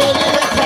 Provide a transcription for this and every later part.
Hallelujah.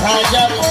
সাজাবো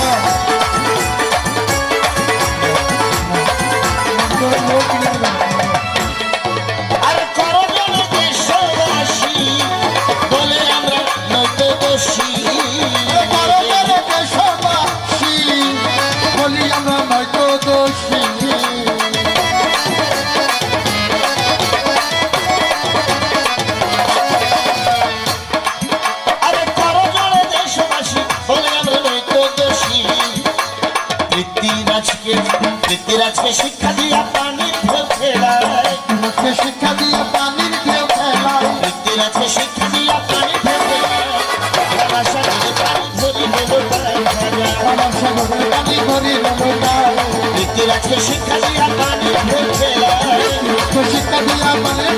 Yeah. পৃথিরাজকে পৃথিরাজকে শিক্ষা দিয়া পানির ঢেউ খেলায়। শিক্ষা দিয়া পানির ঢেউ খেলায়। পৃথিরাজকে শিক্ষা দিয়া পানির ঢেউ খেলায়। পৃথিরাজকে শিক্ষা দিয়া পানির ঢেউ খেলায়। শিক্ষা দিয়া পানির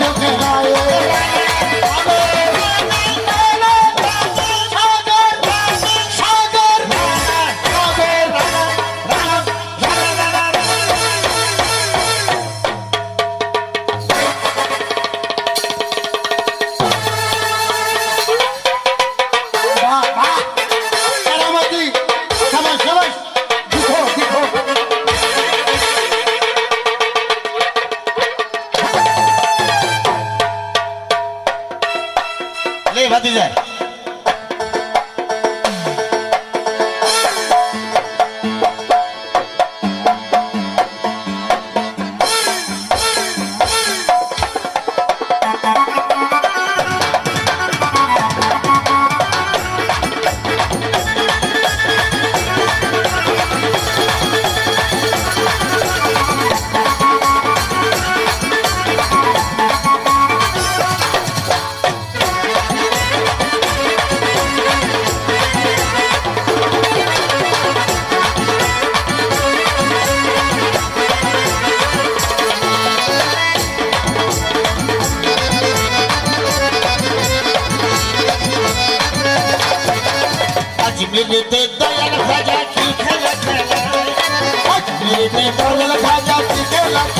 মেরেতে দয়াল ভাজা পিঠে লাখ মেরেতে দয়াল ভাজা পিঠে লাখ